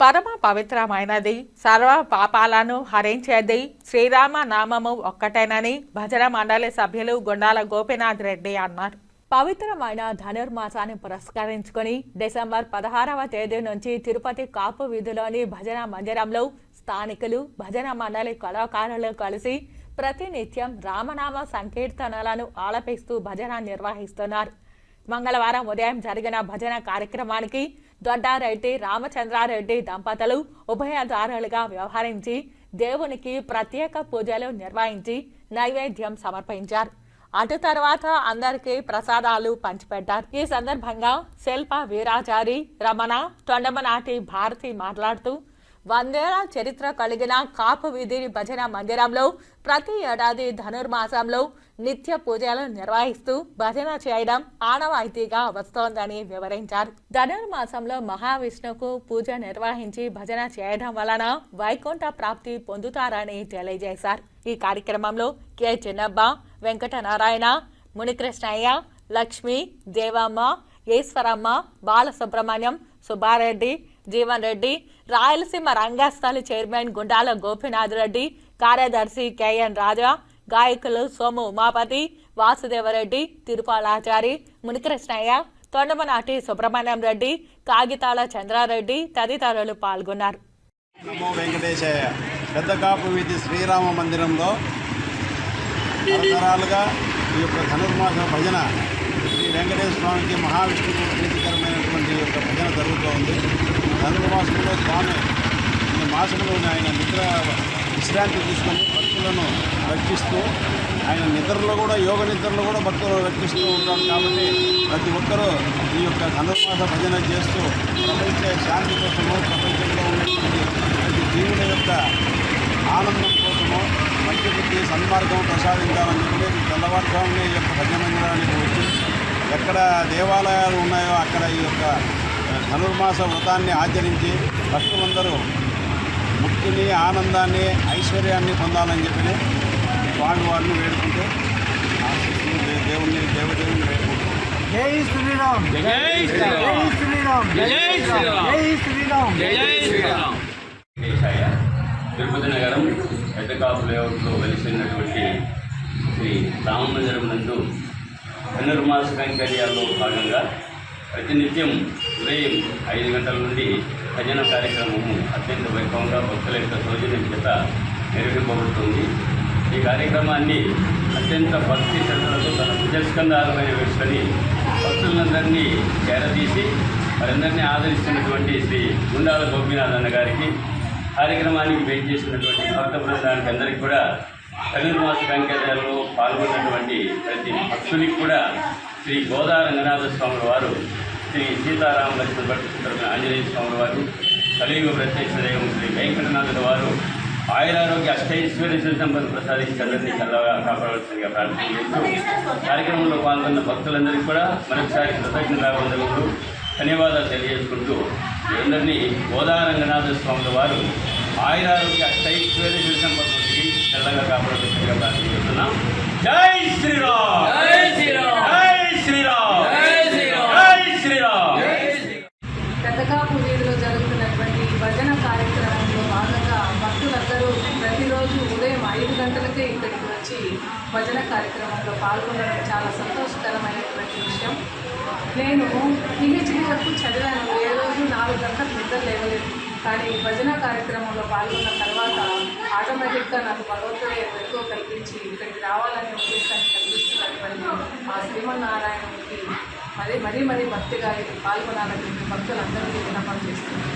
పరమ పవిత్రమైనది. సర్వ పాపాలను హరించేది శ్రీరామ నామము ఒక్కటేనని భజన మండలి సభ్యులు గుండాల గోపీనాథ్ రెడ్డి అన్నారు. పవిత్రమైన ధనుర్మాసాన్ని పురస్కరించుకొని డిసెంబర్ పదహారవ తేదీ నుంచి తిరుపతి కాపు వీధిలోని భజన మందిరంలో స్థానికులు భజన మండలి కళాకారులు కలిసి ప్రతినిత్యం రామనామ సంకీర్తనలను ఆలపిస్తూ భజన నిర్వహిస్తున్నారు. మంగళవారం ఉదయం జరిగిన భజన కార్యక్రమానికి దొడ్డారెడ్డి రామచంద్రారెడ్డి దంపతులు ఉభయదారులుగా వ్యవహరించి దేవునికి ప్రత్యేక పూజలు నిర్వహించి నైవేద్యం సమర్పించారు. అటు తర్వాత అందరికీ ప్రసాదాలు పంచిపెట్టారు. ఈ సందర్భంగా శిల్ప వీరాచారి రమణ తొండమనాటి భారతి మాట్లాడుతూ వందేళ్ళ చరిత్ర కలిగిన కాపు వీధి భజన మందిరంలో ప్రతి ఏడాది ధనుర్మాసంలో నిత్య పూజలు నిర్వహిస్తూ భజన చేయడం ఆనవాయితీగా వస్తోందని వివరించారు. ధనుర్మాసంలో మహావిష్ణుకు పూజ నిర్వహించి భజన చేయడం వలన వైకుంఠ ప్రాప్తి పొందుతారని తెలియజేశారు. ఈ కార్యక్రమంలో కె. చిన్నబ్బ వెంకటనారాయణ మునికృష్ణయ్య లక్ష్మి దేవమ్మ ఈశ్వరమ్మ బాలసుబ్రహ్మణ్యం సుబ్బారెడ్డి జీవన్ రెడ్డి రాయలసీమ రంగస్థలి చైర్మన్ గుండాల గోపీనాథ్ రెడ్డి కార్యదర్శి కెఎన్ రాజా గాయకులు సోము ఉమాపతి వాసుదేవరెడ్డి తిరుపాలాచారి మునికృష్ణయ్య తొండమనాటి సుబ్రహ్మణ్యం రెడ్డి కాగితాల చంద్రారెడ్డి తదితరులు పాల్గొన్నారు. నమో వెంకటేశాయ. పెద్ద కాపు వీధి శ్రీరామ మందిరంలో తరతరాలుగా ఈ యొక్క ధనుర్మాస భజన శ్రీ వెంకటేశ్వర స్వామికి మహావిష్ణువు ప్రీతికరమైనటువంటి యొక్క భజన జరుగుతూ ఉంది ధనుర్మాసంలో స్వామి ఈ మాసంలో ఆయన నిద్ర విశ్రాంతి తీసుకొని భక్తులను రక్షిస్తూ ఆయన నిద్రలో కూడా యోగ నిద్రలో కూడా భక్తులు రక్షిస్తూ ఉంటాడు కాబట్టి ప్రతి ఒక్కరూ ఈ యొక్క ధనుర్మాస భజన చేస్తూ ప్రపంచ శాంతి కోసము ప్రపంచంలో ఉన్నటువంటి ప్రతి జీవుల యొక్క ఆనందం కోసము మంచి బుద్ధి సన్మార్గం ప్రసాదించాలని చెప్పి తెల్లవారుజామునే ఈ యొక్క భజన మందిరానికి వచ్చి ఎక్కడ దేవాలయాలు ఉన్నాయో అక్కడ ఈ యొక్క ధనుర్మాస వ్రతాన్ని ఆచరించి భక్తులందరూ ముక్తిని ఆనందాన్ని ఐశ్వర్యాన్ని పొందాలని చెప్పి స్వామి వారిని వేడుకుంటూ దేవుణ్ణి దేవదేవుని వేడుకుంటూ. జై శ్రీరామ్. జై శ్రీరామ్ జై శ్రీరామ్. జై శ్రీరామ్. జై శ్రీరామ్. జై శ్రీరామ్. కేశాయ తిరుపతి నగరం పెద్దకాపు లేఅవుట్లో వెలిసినటువంటి శ్రీ రామమందిరం నందు ధనుర్మాస కైంకర్యాల్లో భాగంగా ప్రతినిత్యం ఉదయం ఐదు గంటల నుండి భజన కార్యక్రమము అత్యంత వైభవంగా భక్తుల యొక్క సౌజన్యం చేత నిర్వహింపబడుతుంది. ఈ కార్యక్రమాన్ని అత్యంత భక్తి శ్రద్ధలతో తన భుజస్కంధాలమైన వేసుకొని భక్తులందరినీ చేరదీసి వారందరినీ ఆదరిస్తున్నటువంటి శ్రీ గుండాల గోపినాథ్ అన్న గారికి కార్యక్రమానికి వెయిట్ చేసినటువంటి భక్త బృందానికి అందరికీ కూడా ధనుర్మాస వెంకటేశ్వరంలో పాల్గొన్నటువంటి ప్రతి భక్తునికి కూడా శ్రీ గోదా రంగనాథ స్వాముల వారు శ్రీ సీతారామ లక్ష్మణ ఆంజనేయ స్వామి వారు కలియుగ ప్రత్యక్ష దైవం శ్రీ వెంకటనాథుల వారు ఆయురారోగ్య అష్టైశ్వర్య సంపద ప్రసాదించి అందరినీ చల్లగా కాపాడవలసిందిగా ప్రార్థన చేస్తూ కార్యక్రమంలో పాల్గొన్న భక్తులందరికీ కూడా మరొకసారి కృతజ్ఞతావందనలు ధన్యవాదాలు తెలియజేసుకుంటూ అందరినీ గోదా రంగనాథ స్వాముల వారు ఆయురారోగ్య అష్టైశ్వర్య సంపద చల్లగా కాపాడవలసిందిగా ప్రార్థన చేస్తున్నాం. జై శ్రీరామ్ జై శ్రీరామ్ జై శ్రీరామ్ జై శ్రీరామ్ పెద్దకాపు వీధిలో జరుగుతున్నటువంటి భజన కార్యక్రమంలో భాగంగా భక్తులందరూ ప్రతిరోజు ఉదయం ఐదు గంటలకే ఇక్కడికి వచ్చి భజన కార్యక్రమంలో పాల్గొనడం చాలా సంతోషకరమైనటువంటి విషయం. నేను పిహెచ్డి వరకు చదివాను. ఏ రోజు నాలుగు గంటలకు నిద్ర లేవలేదు. కానీ భజన కార్యక్రమంలో పాల్గొన్న తర్వాత ఆటోమేటిక్గా నాకు భగవంతుడే ఎక్కువ కల్పించి ఇక్కడికి రావాలనే ఉద్దేశాన్ని కల్పిస్తున్నటువంటి ఆ శ్రీమన్నారాయణుడికి మరీ మరీ మరీ భక్తిగా ఇది పాల్గొనాలని భక్తులందరికీ విన్నపం చేస్తున్నాను.